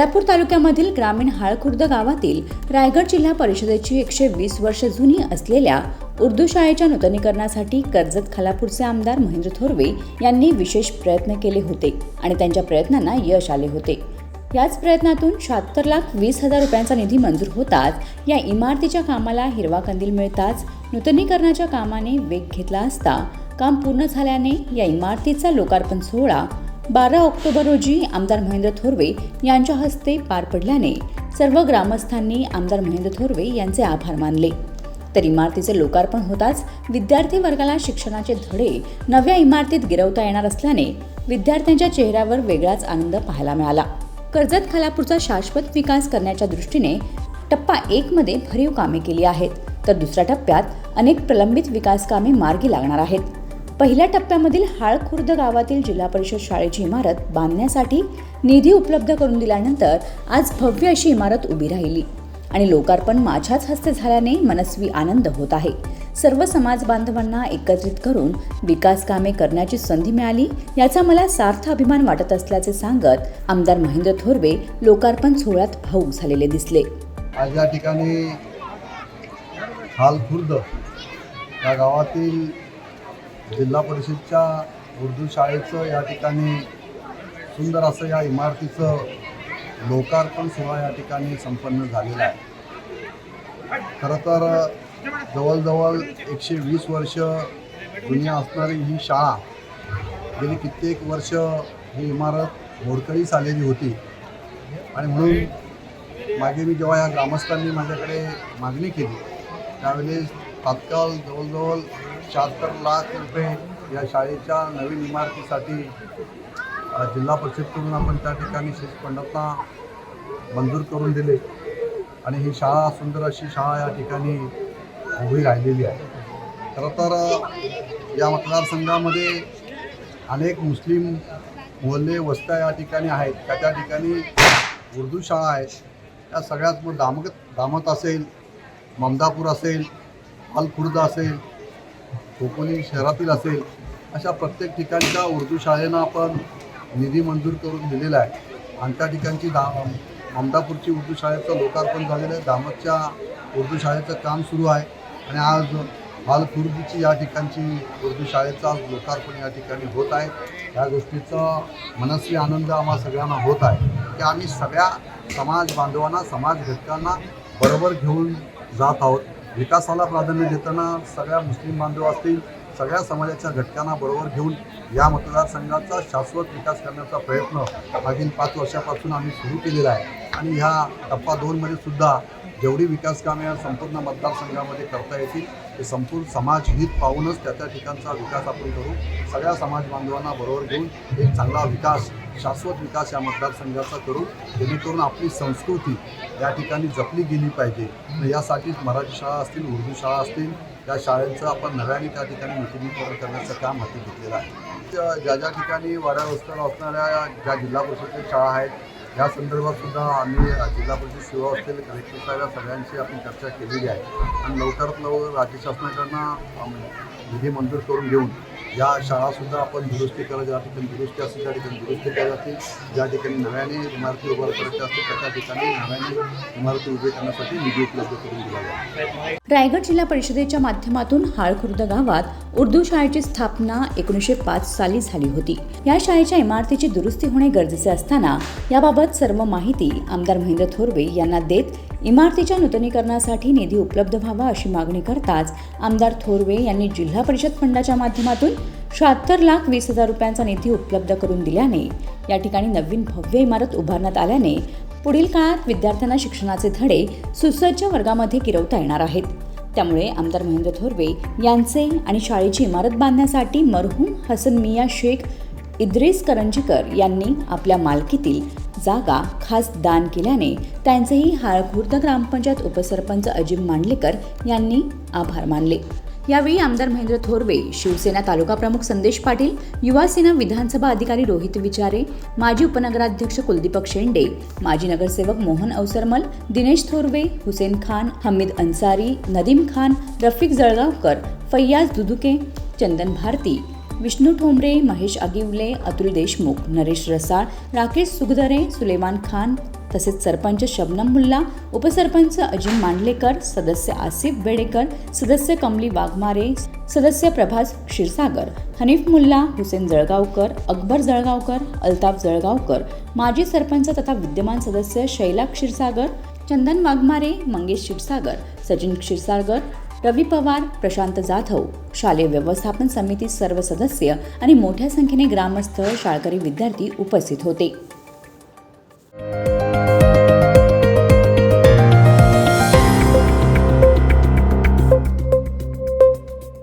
खालापूर तालुक्यामधील ग्रामीण हाळखुर्द गावातील रायगड जिल्हा परिषदेची एकशे वीस वर्ष जुनी असलेल्या उर्दू शाळेच्या नूतनीकरणासाठी कर्जत खालापूरचे आमदार महेंद्र थोरवे यांनी विशेष प्रयत्न केले होते आणि त्यांच्या प्रयत्नांना यश आले होते. याच प्रयत्नातून शहात्तर लाख वीस हजार रुपयांचा निधी मंजूर होताच या इमारतीच्या कामाला हिरवा कंदील मिळताच नूतनीकरणाच्या कामाने वेग घेतला असता काम पूर्ण झाल्याने या इमारतीचा लोकार्पण सोहळा बारा ऑक्टोबर रोजी आमदार महेंद्र थोरवे यांच्या हस्ते पार पडल्याने सर्व ग्रामस्थांनी आमदार महेंद्र थोरवे यांचे आभार मानले. तर इमारतीचे लोकार्पण होताच विद्यार्थी वर्गाला शिक्षणाचे धडे नव्या इमारतीत गिरवता येणार असल्याने विद्यार्थ्यांच्या चेहऱ्यावर वेगळाच आनंद पाहायला मिळाला. कर्जत खालापूरचा शाश्वत विकास करण्याच्या दृष्टीने टप्पा एक मध्ये भरीव कामे केली आहेत. तर दुसऱ्या टप्प्यात अनेक प्रलंबित विकास कामे मार्गी लागणार आहेत. पहिल्या टप्प्यामधील हाळखुर्द गावातील जिल्हा परिषद शाळेची इमारत बांधण्यासाठी निधी उपलब्ध करून दिल्यानंतर आज भव्य अशी इमारत उभी राहिली. आणि लोकार्पण माझ्याच हस्ते झाल्याने मनस्वी आनंद होत आहे. सर्व समाज बांधवांना एकत्रित करून विकास कामे करण्याची संधी मिळाली याचा मला सार्थ अभिमान वाटत असल्याचे सांगत आमदार महेंद्र थोरवे लोकार्पण सोहळ्यात भाऊक झालेले दिसले. आज या ठिकाणी हालखुर्द या गावातील जिल्हा परिषदच्या उर्दू शाळेचं या ठिकाणी सुंदर असं या इमारतीचं लोकार्पण सोहळा या ठिकाणी संपन्न झालेला आहे. खरं तर जवळजवळ एकशे वीस वर्ष जुनी असणारी ही शाळा गेली कित्येक वर्ष ही इमारत मोडकळीस आलेली होती. आणि म्हणून मागे मी जेव्हा या ग्रामस्थांनी माझ्याकडे मागणी केली त्यावेळेस तात्काळ जवळजवळ शहात्तर लाख रुपये या शाळेच्या नवीन इमारतीसाठी जिल्हा परिषदकडून आपण त्या ठिकाणी शेतखंडांना मंजूर करून दिले. आणि ही शाळा सुंदर अशी शाळा या ठिकाणी उभी राहिलेली आहे. खरं तर या मतदारसंघामध्ये अनेक मुस्लिम मोहल्ले वस्त्या या ठिकाणी आहेत त्या त्या ठिकाणी उर्दू शाळा आहेत. त्या सगळ्यात मग दामक दामत असेल ममदापूर असेल अलखुर्द असेल खोपोली शहरातील असेल अशा प्रत्येक ठिकाणच्या उर्दू शाळेनं आपण निधी मंजूर करून दिलेला आहे. आणि त्या ठिकाणची दा अमदापूरची उर्दू शाळेचं लोकार्पण झालेलं आहे. दामतच्या उर्दू शाळेचं काम सुरू आहे. आणि आज बालखुर्दीची या ठिकाणची उर्दू शाळेचं आज लोकार्पण या ठिकाणी होत आहे. या गोष्टीचा मनस्वी आनंद आम्हा सगळ्यांना होत आहे. की आम्ही सगळ्या समाज बांधवांना समाज घटकांना बरोबर घेऊन जात आहोत. विकासाला प्राधान्य देताना सगळ्या मुस्लिम बांधव असतील सगळ्या समाजाच्या घटकांना बरोबर घेऊन या मतदारसंघाचा शाश्वत विकास करण्याचा प्रयत्न मागील पाच वर्षापासून आम्ही सुरू केलेला आहे. आणि ह्या टप्पा दोनमध्ये सुद्धा जेवढी विकास कामे या संपूर्ण मतदारसंघामध्ये करता येतील ते संपूर्ण समाज हित पाहूनच त्या त्या ठिकाणचा विकास आपण करू. सगळ्या समाज बांधवांना बरोबर घेऊन एक चांगला विकास शाश्वत विकास या मतदारसंघाचा करू. जेणेकरून आपली संस्कृती या ठिकाणी जपली गेली पाहिजे. यासाठीच मराठी शाळा असतील उर्दू शाळा असतील त्या शाळेचं आपण नव्याने त्या ठिकाणी नूतनीकरण करण्याचं काम हाती घेतलेलं आहे. ज्या ज्या ठिकाणी वाड्या रस्त्याला असणाऱ्या ज्या जिल्हा परिषदेच्या शाळा आहेत या संदर्भात सुद्धा आम्ही जिल्हा परिषद सेवा असलेले कलेक्टर साहेब या सगळ्यांशी आपण चर्चा केलेली आहे. आणि लवकरात लवकर राज्य शासनाकडनं निधी मंजूर करून घेऊन या शाळासुद्धा आपण दुरुस्ती करा ज्या ठिकाणी दुरुस्ती असतील त्या ठिकाणी दुरुस्ती करायला जातील. ज्या ठिकाणी नव्याने इमारती उभार करायच्या असतील त्या त्या ठिकाणी नव्याने इमारती उभी करण्यासाठी निधी उपलब्ध करून दिला जाईल. रायगड जिल्हा परिषदेच्या माध्यमातून हाळखुर्द गावात उर्दू शाळेची स्थापना एकोणीसशे पाच साली झाली होती. या शाळेच्या इमारतीची दुरुस्ती होणे गरजेचे असताना याबाबत सर्व माहिती आमदार महेंद्र थोरवे यांना देत इमारतीच्या नूतनीकरणासाठी निधी उपलब्ध व्हावा अशी मागणी करताच आमदार थोरवे यांनी जिल्हा परिषद फंडाच्या माध्यमातून शहात्तर लाख वीस हजार रुपयांचा निधी उपलब्ध करून दिल्याने या ठिकाणी नवीन भव्य इमारत उभारण्यात आल्याने पुढील काळात विद्यार्थ्यांना शिक्षणाचे धडे सुसज्ज वर्गामध्ये गिरवता येणार आहेत. त्यामुळे आमदार महेंद्र थोरवे यांचे आणि शाळेची इमारत बांधण्यासाठी मरहूम हसन मिया शेख इद्रिस करंजीकर यांनी आपल्या मालकीतील जागा खास दान केल्याने त्यांचेही हाळखुर्द ग्रामपंचायत उपसरपंच अजिम मांडलेकर यांनी आभार मानले. यावेळी आमदार महेंद्र थोरवे शिवसेना तालुका प्रमुख संदेश पाटील युवासेना विधानसभा अधिकारी रोहित विचारे माजी उपनगराध्यक्ष कुलदीपक शेंडे माजी नगरसेवक मोहन अवसरमल दिनेश थोरवे हुसेन खान हमीद अन्सारी नदीम खान रफिक जळगावकर फैयाज दुदुके चंदन भारती विष्णू ठोंबरे महेश आगिवले अतुल देशमुख नरेश रसाळ राकेश सुगदरे सुलेमान खान तसेच सरपंच शबनम मुल्ला उपसरपंच अजिम मांडलेकर सदस्य आसिफ बेडेकर सदस्य कमली वाघमारे सदस्य प्रभास क्षीरसागर हनीफ मुल्ला हुसेन जळगावकर अकबर जळगावकर अल्ताफ जळगावकर माजी सरपंच तथा विद्यमान सदस्य शैला क्षीरसागर चंदन वाघमारे मंगेश क्षीरसागर सचिन क्षीरसागर रवी पवार प्रशांत जाधव शालेय व्यवस्थापन समिती सर्व सदस्य आणि मोठ्या संख्येने ग्रामस्थ शाळकरी विद्यार्थी उपस्थित होते.